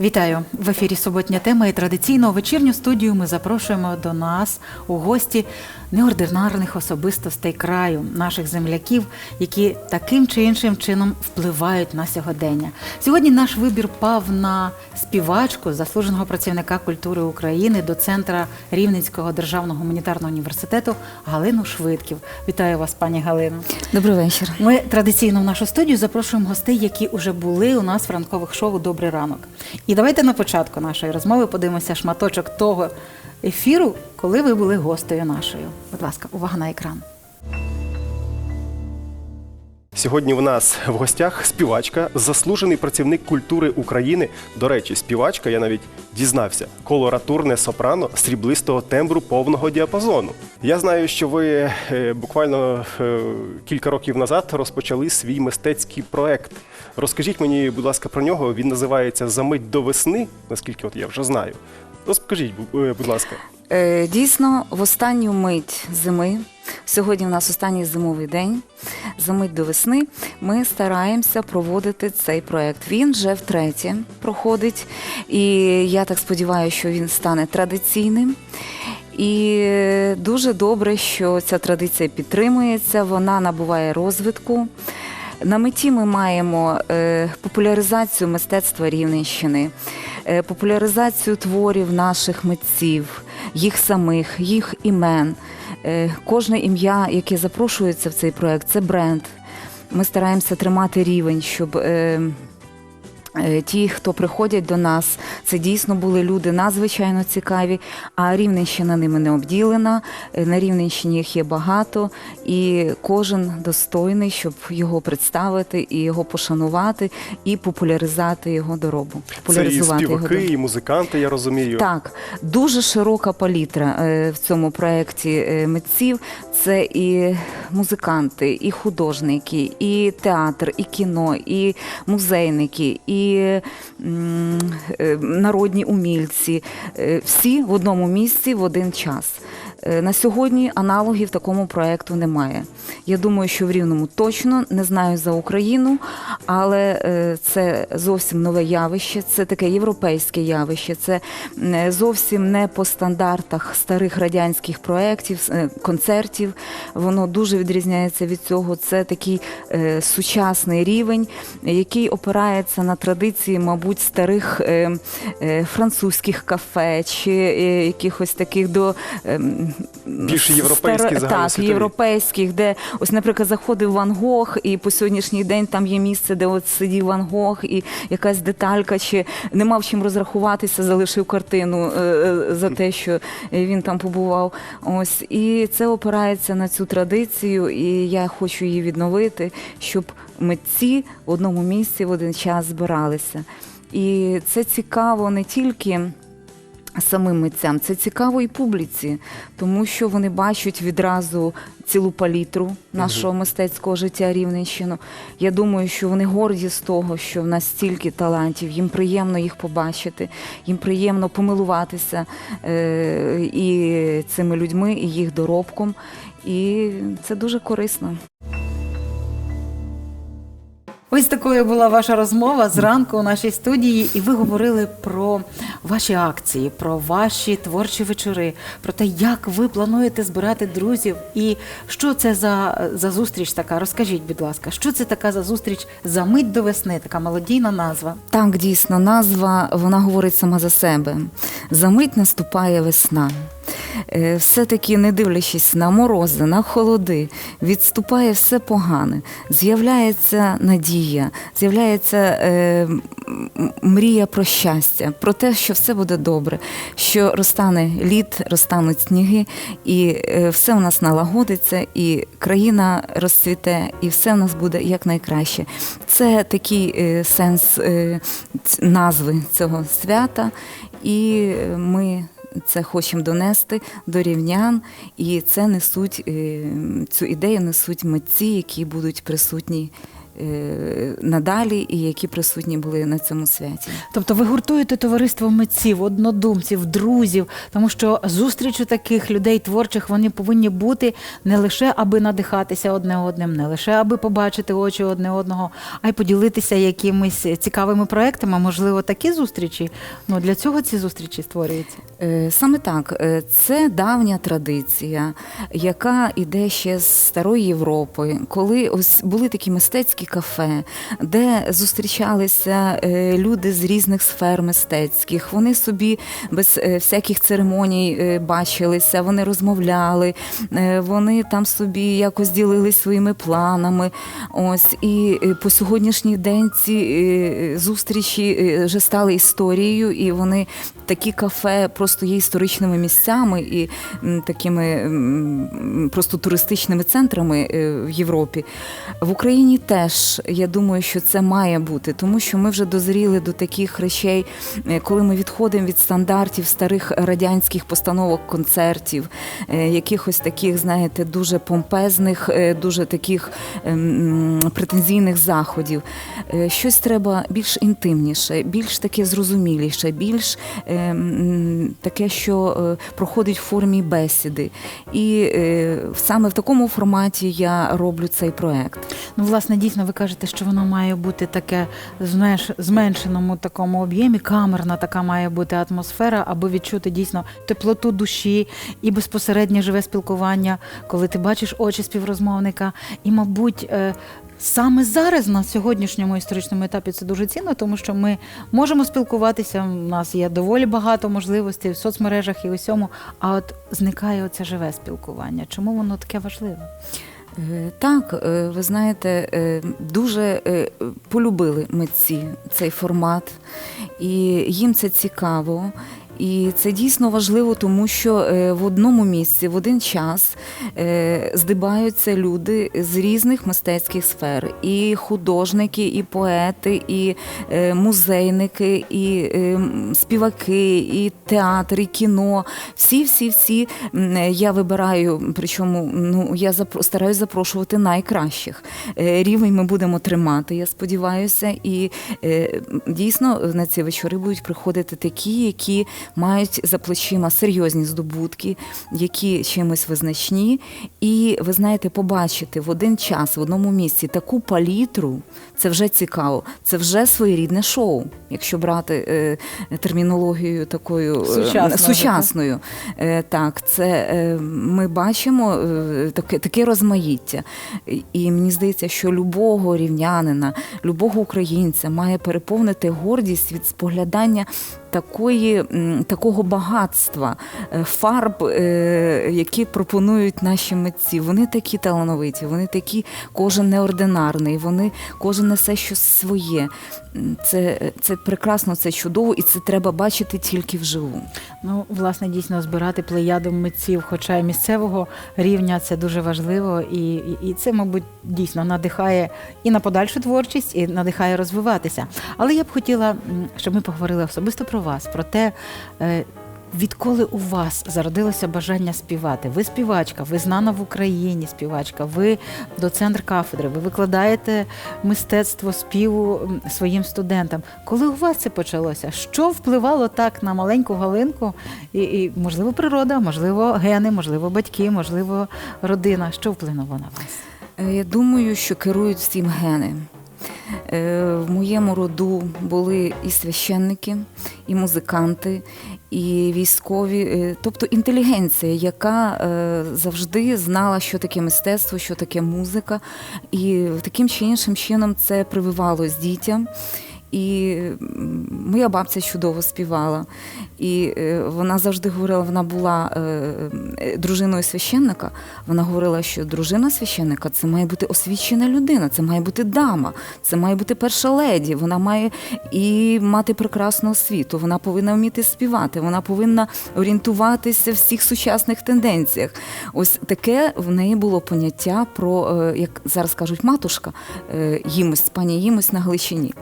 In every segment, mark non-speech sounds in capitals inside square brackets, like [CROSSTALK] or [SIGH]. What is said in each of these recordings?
Вітаю в ефірі Суботня тема і традиційно у вечірню студію ми запрошуємо до нас у гості неординарних особистостей краю, наших земляків, які таким чи іншим чином впливають на сьогодення. Сьогодні наш вибір пав на співачку, заслуженого працівника культури України до центра Рівненського державного гуманітарного університету Галину Швидків. Вітаю вас, пані Галино. Добрий вечір. Ми традиційно в нашу студію запрошуємо гостей, які вже були у нас в ранкових шоу Добрий ранок. І давайте на початку нашої розмови подивимося шматочок того ефіру, коли ви були гостею нашою. Будь ласка, увага на екран. Сьогодні в нас в гостях співачка, заслужений працівник культури України. До речі, співачка, я навіть дізнався, колоратурне сопрано сріблистого тембру повного діапазону. Я знаю, що ви е, буквально е, кілька років назад розпочали свій мистецький проект. Розкажіть мені, будь ласка, про нього. Він називається Замить до весни, наскільки от я вже знаю. Розкажіть, е, будь ласка. Е, Дійсно, в останню мить зими, сьогодні у нас останній зимовий день, за мить до весни, ми стараємося проводити цей проект. Він вже втретє проходить, і я так сподіваюся, що він стане традиційним. І дуже добре, що ця традиція підтримується, вона набуває розвитку. На меті ми маємо е, популяризацію мистецтва Рівненщини, е, популяризацію творів наших митців, їх самих, їх імен. Е, кожне ім'я, яке запрошується в цей проект, це бренд. Ми стараємося тримати рівень, щоб. Е, Ті, хто приходять до нас, це дійсно були люди надзвичайно цікаві. А Рівненщина ними не обділена. Е, На Рівненщині їх є багато, і кожен достойний, щоб його представити і його пошанувати, і популяризувати його доробу. Це і Популяризувати його і музиканти, я розумію. Так, дуже широка палітра е, в цьому проєкті митців. Це і музиканти, і художники, і театр, і кіно, і музейники, і е, народні умільці. Е, Всі в одному місці в один час. Е, На сьогодні аналогів такому проєкту немає. Я думаю, що в Рівному точно не знаю за Україну, але е, це зовсім нове явище, це таке європейське явище. Це м, зовсім не по стандартах старих радянських проєктів, е, концертів. Воно дуже відрізняється від цього. Це такий е, сучасний рівень, який опирається на традиції, мабуть, старих е, е, французьких кафе чи е, якихось таких до ем, Більш європейські, стар- Так, європейських, де ось, наприклад, заходив Ван Гог, і по сьогоднішній день там є місце, де от сидів Ван Гог, і якась деталька, чи не мав чим розрахуватися, залишив картину е, е, за те, що він там побував. Ось і це опирається на цю традицію, і я хочу її відновити, щоб митці в одному місці в один час збиралися. І це цікаво не тільки самим митцям, це цікаво і публіці, тому що вони бачать відразу цілу палітру нашого мистецького життя Рівненщину. Я думаю, що вони горді з того, що в нас стільки талантів, їм приємно їх побачити, їм приємно помилуватися е- і цими людьми, і їх доробком. І це дуже корисно. Ось такою була ваша розмова зранку у нашій студії, і ви говорили про ваші акції, про ваші творчі вечори, про те, як ви плануєте збирати друзів, і що це за, за зустріч така. Розкажіть, будь ласка, що це така за зустріч за мить до весни, така мелодійна назва. Так, дійсно, назва вона говорить сама за себе. Замить наступає весна. Е, Все-таки, не дивлячись на морози, на холоди, відступає все погане. З'являється надія, з'являється е, мрія про щастя, про те, що все буде добре, що розтане лід, розтануть сніги, і е, все у нас налагодиться, і країна розцвіте, і все у нас буде якнайкраще. Це такий е, сенс е, назви цього свята, і е, ми це хочемо донести до рівнян, і це несуть е, цю ідею несуть митці, які будуть присутні надалі, і які присутні були на цьому святі. Тобто ви гуртуєте товариство митців, однодумців, друзів, тому що зустріч у таких людей творчих вони повинні бути не лише аби надихатися одне одним, не лише аби побачити очі одне одного, а й поділитися якимись цікавими проектами. Можливо, такі зустрічі. Ну для цього ці зустрічі створюються. Е, Саме так, Е, це давня традиція, яка іде ще з старої Європи, коли ось були такі мистецькі кафе, де зустрічалися е, люди з різних сфер мистецьких. Вони собі без е, всяких церемоній е, бачилися, вони розмовляли, вони там собі якось ділились своїми планами. Ось і по сьогоднішній день ці зустрічі вже стали історією, і вони такі кафе просто є історичними місцями і такими просто туристичними центрами в Європі. В Україні теж я думаю, що це має бути, тому що ми вже дозріли до таких речей, е, коли ми відходимо від стандартів старих радянських постановок концертів, е, якихось таких, знаєте, дуже помпезних, е, дуже таких ем, претензійних заходів. Щось треба більш інтимніше, більш таке зрозуміліше, більш ем, таке, що проходить в формі бесіди. І саме в такому форматі я роблю цей проект. Ну, власне, дійсно, ви кажете, що воно має бути таке зменш... зменшеному такому об'ємі, камерна така має бути атмосфера, аби відчути дійсно теплоту душі і безпосереднє живе спілкування, коли ти бачиш очі співрозмовника. І, мабуть, е, Саме зараз на сьогоднішньому історичному етапі це дуже цінно, тому що ми можемо спілкуватися. У нас є доволі багато можливостей в соцмережах і усьому. А от зникає оце живе спілкування. Чому воно таке важливе? Е, Так, е, ви знаєте, е, дуже полюбили митці цей формат, і їм це цікаво. І це дійсно важливо, тому що е, в одному місці, в один час е, здибаються люди з різних мистецьких сфер: і художники, і поети, і е, музейники, і співаки, і театр, і кіно. Всі, всі, всі я вибираю, причому ну я стараюсь запрошувати найкращих. Рівень ми будемо тримати, я сподіваюся. І дійсно на ці вечори будуть приходити такі, які мають за плечима серйозні здобутки, які чимось визначні. І ви знаєте, побачити в один час в одному місці таку палітру, це вже цікаво, це вже своєрідне шоу, якщо брати е, термінологію такою е, Сучасною, сучасною. Е, Так, це е, ми бачимо е, таке, таке розмаїття. І мені здається, що любого рівнянина, любого українця має переповнити гордість від споглядання такої, такого багатства е, фарб, е, які пропонують наші митці. Вони такі талановиті, вони такі, кожен неординарний, вони кожен несе щось своє. Це, це прекрасно, це чудово, і це треба бачити тільки вживу. Ну, власне, дійсно збирати плеяду митців, хоча й місцевого рівня, це дуже важливо, і, і, і це, мабуть, дійсно надихає і на подальшу творчість, і надихає розвиватися. Але я б хотіла, щоб ми поговорили особисто про вас, про те. е, Відколи у вас зародилося бажання співати? Ви співачка, ви знана в Україні співачка, ви доцентр кафедри, ви викладаєте мистецтво співу своїм студентам. Коли у вас це почалося? Що впливало так на маленьку Галинку? І, і можливо, природа, можливо, гени, можливо, батьки, можливо, родина. Що вплинуло на вас? Е, Я думаю, що керують всім гени. Е, В моєму роду були і священники, і музиканти, і військові, е, тобто інтелігенція, яка е, завжди знала, що таке мистецтво, що таке музика, і таким чи іншим чином це прививалось дітям. І моя бабця чудово співала. І е, вона завжди говорила, вона була е, дружиною священника. Вона говорила, що дружина священника це має бути освічена людина, це має бути дама, це має бути перша леді. Вона має і мати прекрасну освіту. Вона повинна вміти співати, вона повинна орієнтуватися в всіх сучасних тенденціях. Ось таке в неї було поняття про, е, як зараз кажуть, матушка їмось, пані їмось на Галичині.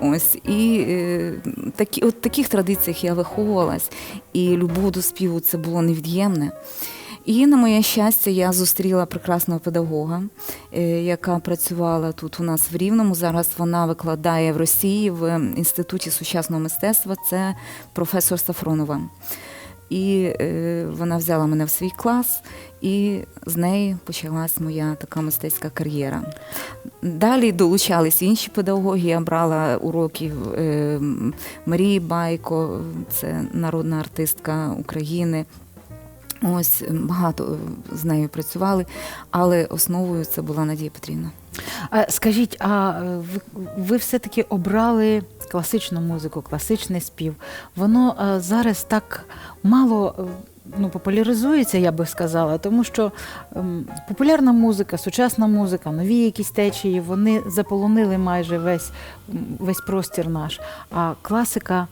Ось і е, такі, от таких традиціях я виховувалась, і любов до співу це було невід'ємне. І на моє щастя, я зустріла прекрасного педагога, е, яка працювала тут у нас в Рівному. Зараз вона викладає в Росії в інституті сучасного мистецтва. Це професор Сафронова. І е, вона взяла мене в свій клас, і з неї почалась моя така мистецька кар'єра. Далі долучались інші педагоги. Я брала уроків е, Марії Байко, це народна артистка України. Ось багато е, з нею працювали, але основою це була Надія Петрівна. А скажіть, а е, ви, ви все-таки обрали класичну музику, класичний спів. Воно е, зараз так мало е, ну, популяризується, я би сказала, тому що ем, популярна музика, сучасна музика, нові якісь течії, вони заполонили майже весь, весь простір наш. А класика.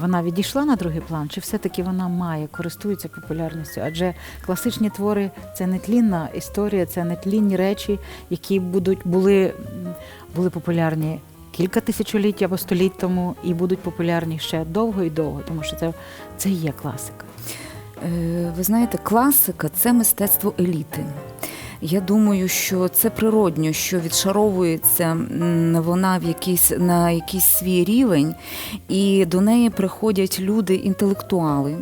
Вона відійшла на другий план, чи все-таки вона має, користується популярністю? Адже класичні твори це нетлінна історія, це нетлінні речі, які будуть були, були популярні кілька тисячоліть або століть тому, і будуть популярні ще довго і довго, тому що це, це є класика. Е, Ви знаєте, класика це мистецтво еліти. Я думаю, що це природньо, що відшаровується вона в якийсь на якийсь свій рівень, і до неї приходять люди інтелектуали.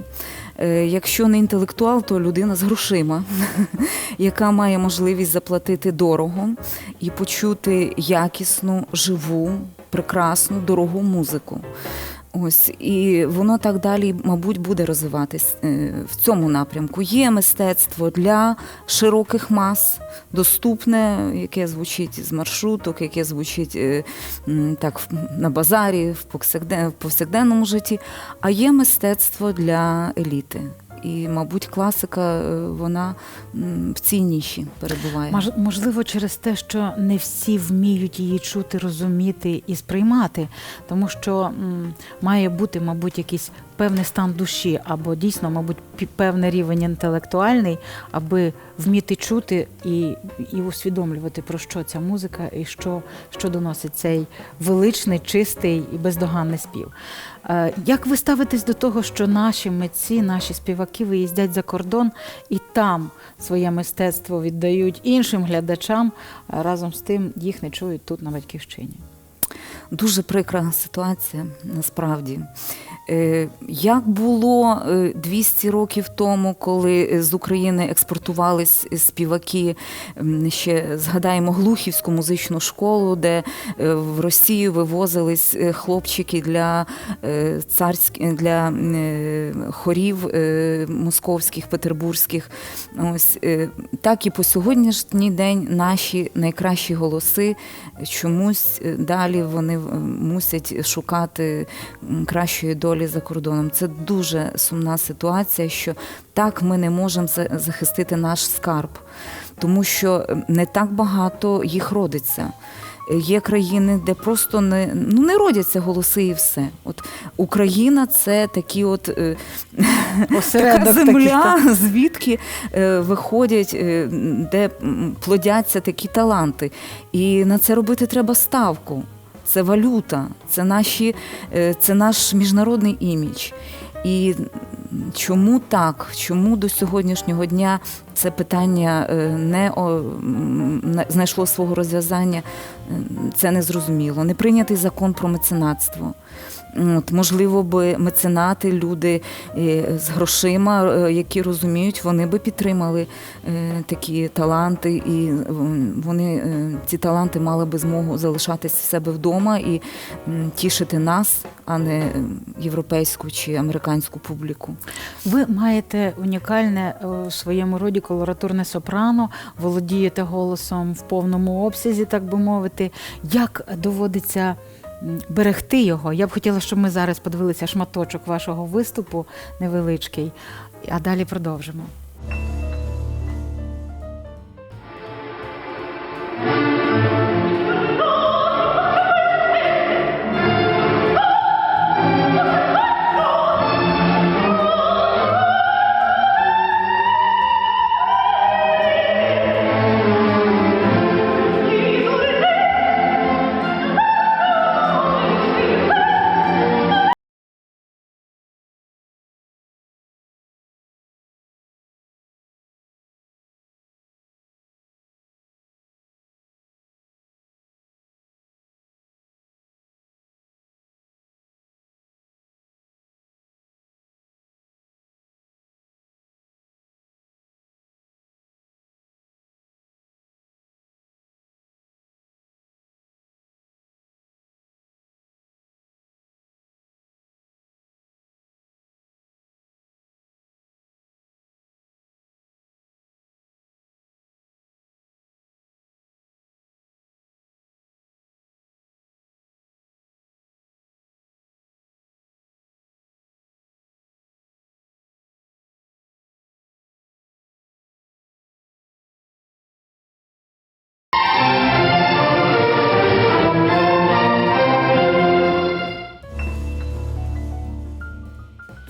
Е, Якщо не інтелектуал, то людина з грошима, [LAUGHS] яка має можливість заплатити дорого і почути якісну, живу, прекрасну, дорогу музику. Ось і воно так далі, мабуть, буде розвиватись е, в цьому напрямку. Є мистецтво для широких мас, доступне, яке звучить з маршруток, яке звучить е, так на базарі, в повсякденному житті. А є мистецтво для еліти. І, мабуть, класика е, вона в цій ніші перебуває. Мож- Можливо, через те, що не всі вміють її чути, розуміти і сприймати, тому що м, має бути, мабуть, якийсь певний стан душі, або дійсно, мабуть, певний рівень інтелектуальний, аби вміти чути і, і усвідомлювати, про що ця музика і що, що доносить цей величний, чистий і бездоганний спів. Е, Як ви ставитесь до того, що наші митці, наші співаки виїздять за кордон і там своє мистецтво віддають іншим глядачам, разом з тим їх не чують тут на батьківщині? Дуже прикра ситуація насправді. Е, Як було е, 200 років тому, коли е, з України експортувались е, співаки, ще згадаємо Глухівську музичну школу, де е, в Росію вивозились е, хлопчики для е, царських для е, хорів е, московських, петербурзьких. Ось е, так і по сьогоднішній день наші найкращі голоси чомусь е, далі вони е, мусять шукати кращої долі за кордоном. Це дуже сумна ситуація, що так ми не можемо захистити наш скарб, тому що не так багато їх родиться. Е, Є країни, де просто не, ну, не родяться голоси і все. От Україна це такі от е, [LAUGHS] така таких, земля, так. [LAUGHS] звідки е, виходять, е, де плодяться такі таланти. І на це робити треба ставку. Це валюта, це, наші, е, це наш міжнародний імідж. І чому так? Чому до сьогоднішнього дня це питання е, не знайшло свого розв'язання? Е, Це незрозуміло. Не прийнятий закон про меценатство. От, можливо, би меценати, люди е, з грошима, е, які розуміють, вони би підтримали е, такі таланти, і вони ці таланти мали би змогу залишатись в себе вдома і тішити нас, а не європейську чи американську публіку. Ви маєте унікальне у своєму роді колоратурне сопрано, володієте голосом в повному обсязі, так би мовити. Як доводиться берегти його? Я б хотіла, щоб ми зараз подивилися шматочок вашого виступу невеличкий, а далі продовжимо.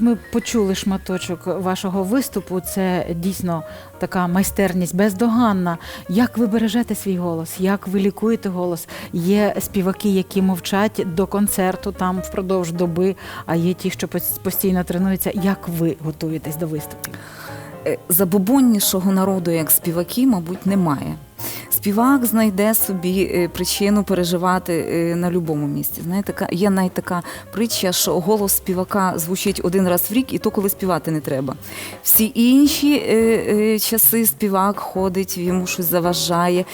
Ми почули шматочок вашого виступу. Це дійсно така майстерність бездоганна. Як ви бережете свій голос? Як ви лікуєте голос? Є співаки, які мовчать до концерту там впродовж доби, а є ті, що постійно тренуються. Як ви готуєтесь до виступів? Е, Забобоннішого народу, як співаки, мабуть, немає. Співак знайде собі е, причину переживати е, на будь-якому місці. Знаєте, є навіть така притча, що голос співака звучить один раз в рік, і то коли співати не треба. Всі інші е, часи співак ходить, йому щось заважає,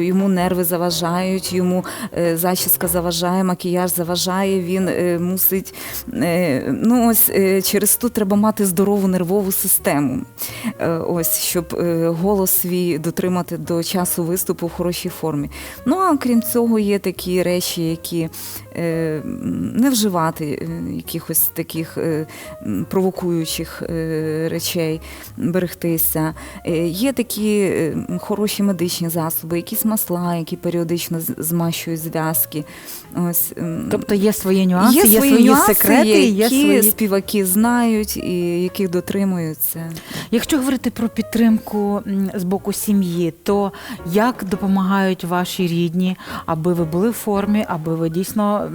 йому нерви заважають, йому зачіска заважає, макіяж заважає. Він мусить ну ось через то треба мати здорову нервову систему. Ось щоб голос свій дотримати до часу виступу в хорошій формі. Ну а крім цього, є такі речі, які е, не вживати е, якихось таких е, провокуючих речей, берегтися. Є такі хороші медичні засоби, якісь масла, які періодично змащують зв'язки. Ось Тобто є свої нюанси, є, свої свої нюанси, секрети, є, і є свої співаки знають і яких дотримуються. Якщо говорити про підтримку з боку сім'ї, то як допомагають ваші рідні, аби ви були в формі, аби ви дійсно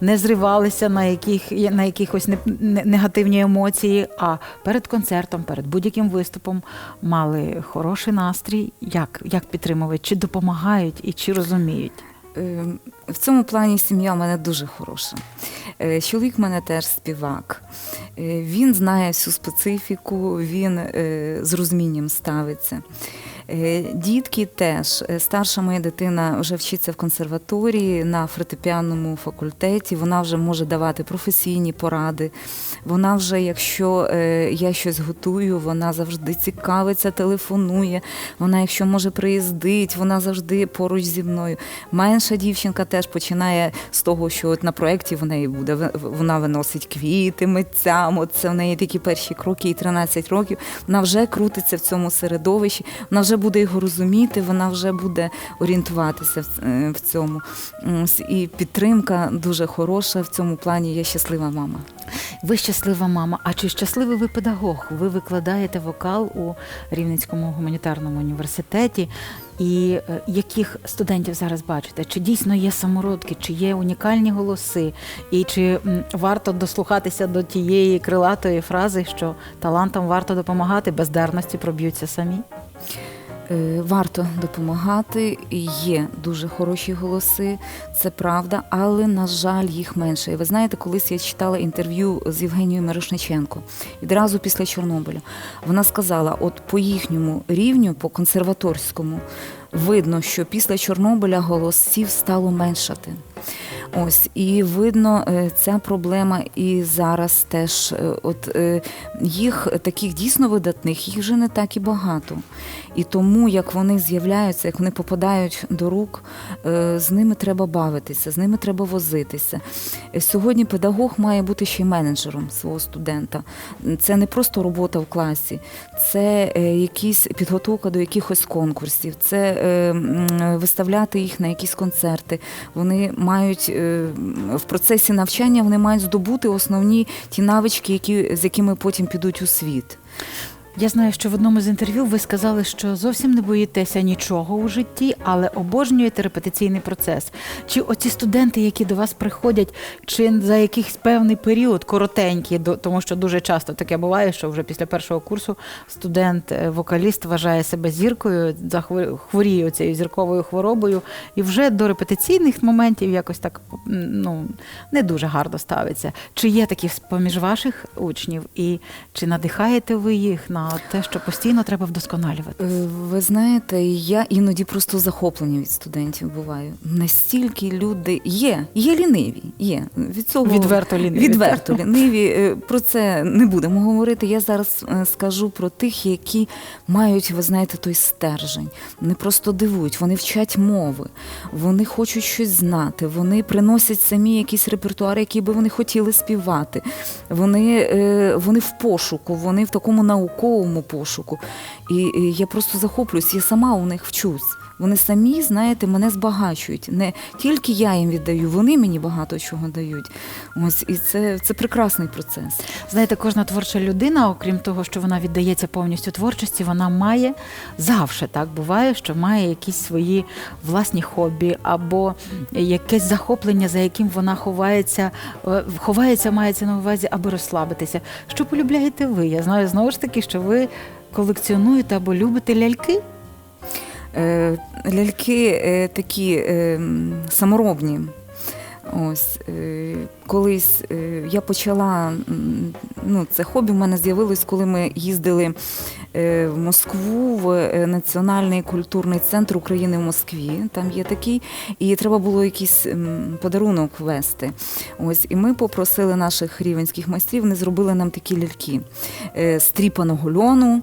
не зривалися на яких на якихось не- не- негативні емоції, а перед концертом, перед будь-яким виступом мали хороший настрій? Як, як підтримують? Чи допомагають і чи розуміють? Е, В цьому плані сім'я в мене дуже хороша. Е, Чоловік в мене теж співак. Е, Він знає всю специфіку, він е, з розумінням ставиться. Е, Дітки теж. Е, Старша моя дитина вже вчиться в консерваторії на фортепіанному факультеті. Вона вже може давати професійні поради. Вона вже, якщо е, я щось готую, вона завжди цікавиться, телефонує. Вона, якщо може приїздить, вона завжди поруч зі мною. Менша дівчинка теж починає з того, що от на проєкті в неї буде вона виносить квіти митцям. От це в неї такі перші кроки, і 13 років. Вона вже крутиться в цьому середовищі, вона вже буде його розуміти, вона вже буде орієнтуватися в, е, цьому. І підтримка дуже хороша в цьому плані. Я щаслива мама. Ви щаслива мама. А чи щасливий ви педагог? Ви викладаєте вокал у Рівненському гуманітарному університеті. І е, яких студентів зараз бачите? Чи дійсно є самородки, чи є унікальні голоси, і чи варто дослухатися до тієї крилатої фрази, що талантам варто допомагати, бездарності проб'ються самі? Е, Варто допомагати. Є дуже хороші голоси, це правда, але на жаль, їх менше. І ви знаєте, колись я читала інтерв'ю з Євгенією Мирошниченко відразу після Чорнобиля. Вона сказала: от по їхньому рівню, по консерваторському, видно, що після Чорнобиля голосів стало меншати. Ось і видно, е, ця проблема і зараз теж. е, От е, їх таких дійсно видатних, їх вже не так і багато. І тому, як вони з'являються, як вони попадають до рук, з ними треба бавитися, з ними треба возитися. Сьогодні педагог має бути ще й менеджером свого студента. Це не просто робота в класі, це якісь підготовка до якихось конкурсів, це виставляти їх на якісь концерти. Вони мають в процесі навчання вони мають здобути основні ті навички, які, з якими потім підуть у світ. Я знаю, що в одному з інтерв'ю ви сказали, що зовсім не боїтеся нічого у житті, але обожнюєте репетиційний процес. Чи оці студенти, які до вас приходять, чи за якийсь певний період коротенький, тому що дуже часто таке буває, що вже після першого курсу студент-вокаліст вважає себе зіркою, хворіє цією зірковою хворобою, і вже до репетиційних моментів якось так ну, не дуже гарно ставиться. Чи є такі поміж ваших учнів, і чи надихаєте ви їх на те, що постійно треба вдосконалювати? Е, Ви знаєте, я іноді просто захоплення від студентів буваю. Настільки люди є, є ліниві, є від цього Відверто ліниві, Відверто ліниві. Е, Про це не будемо говорити. Я зараз е, скажу про тих, які мають, ви знаєте, той стержень. Вони просто дивують, вони вчать мови, вони хочуть щось знати, вони приносять самі якісь репертуари, які би вони хотіли співати. Вони, вони в пошуку, вони в такому науковому пошуку. І, я просто захоплююсь, я сама у них вчусь. Вони самі, знаєте, мене збагачують. Не тільки я їм віддаю, вони мені багато чого дають. Ось і це, це прекрасний процес. Знаєте, кожна творча людина, окрім того, що вона віддається повністю творчості, вона має завжди так буває, що має якісь свої власні хобі або якесь захоплення, за яким вона ховається, е, ховається, мається на увазі, аби розслабитися. Що полюбляєте ви? Я знаю знову ж таки, що ви колекціонуєте або любите ляльки. Е, ляльки е, такі е, саморобні. Ось колись я почала, ну це хобі в мене з'явилось, коли ми їздили в Москву в Національний культурний центр України в Москві. Там є такий, і треба було якийсь подарунок ввести. Ось, і ми попросили наших рівенських майстрів, вони зробили нам такі ляльки е, з тріпаного льону.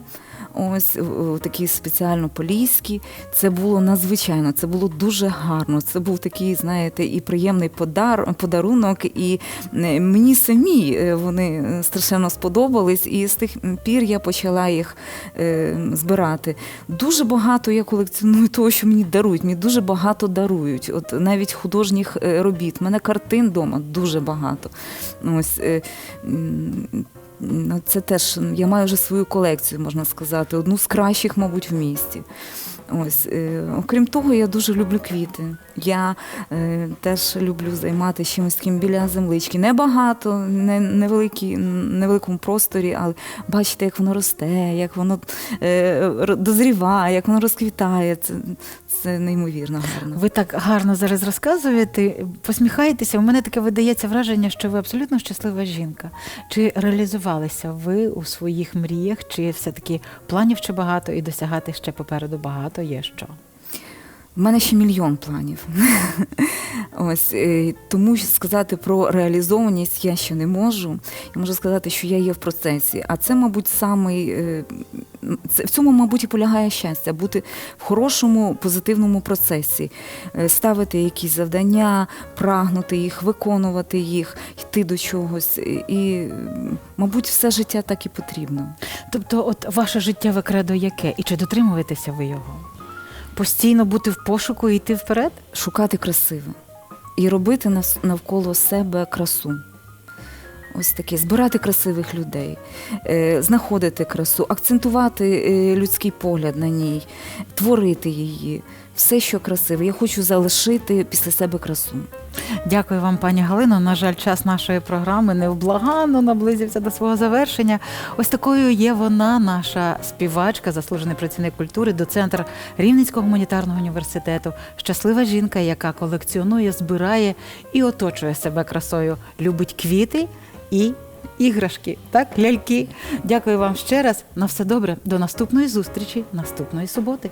Ось такі спеціально поліські. Це було надзвичайно, це було дуже гарно. Це був такий, знаєте, і приємний подар, подарунок, і е, мені самі е, вони е, страшенно сподобались. І з тих пір я почала їх е, збирати. Дуже багато я колекціоную того, що мені дарують. Мені дуже багато дарують. От навіть художніх е, робіт. У мене картин вдома дуже багато. Ось е, це теж я маю вже свою колекцію, можна сказати, одну з кращих, мабуть, в місті. Ось, е, окрім того, я дуже люблю квіти. Я е, теж люблю займатися чимось таким біля землички. Небагато, не невеликі, невеликому просторі, але бачите, як воно росте, як воно е, дозріває, як воно розквітає. Це, це неймовірно гарно. Ви так гарно зараз розказуєте, посміхаєтеся. У мене таке видається враження, що ви абсолютно щаслива жінка. Чи реалізувалися ви у своїх мріях, чи все-таки планів ще багато і досягати ще попереду багато є що? У мене ще мільйон планів. [LAUGHS] Ось е, тому сказати про реалізованість я ще не можу. Я можу сказати, що я є в процесі. А це, мабуть, самий е, це в цьому, мабуть, і полягає щастя бути в хорошому позитивному процесі, Е, ставити якісь завдання, прагнути їх, виконувати їх, йти до чогось. І, мабуть, все життя так і потрібно. Тобто, от ваше життєве кредо яке? І чи дотримуєтеся ви його? Постійно бути в пошуку і йти вперед? шукати красиве і робити навколо себе красу. Ось таке, збирати красивих людей, е, знаходити красу, акцентувати е, людський погляд на ній, творити її. Все, що красиве. Я хочу залишити після себе красу. Дякую вам, пані Галино. На жаль, час нашої програми невблаганно наблизився до свого завершення. Ось такою є вона, наша співачка, заслужений працівник культури, доцентр Рівненського гуманітарного університету. Щаслива жінка, яка колекціонує, збирає і оточує себе красою, любить квіти і іграшки, так, ляльки. Дякую вам ще раз. На все добре. До наступної зустрічі наступної суботи.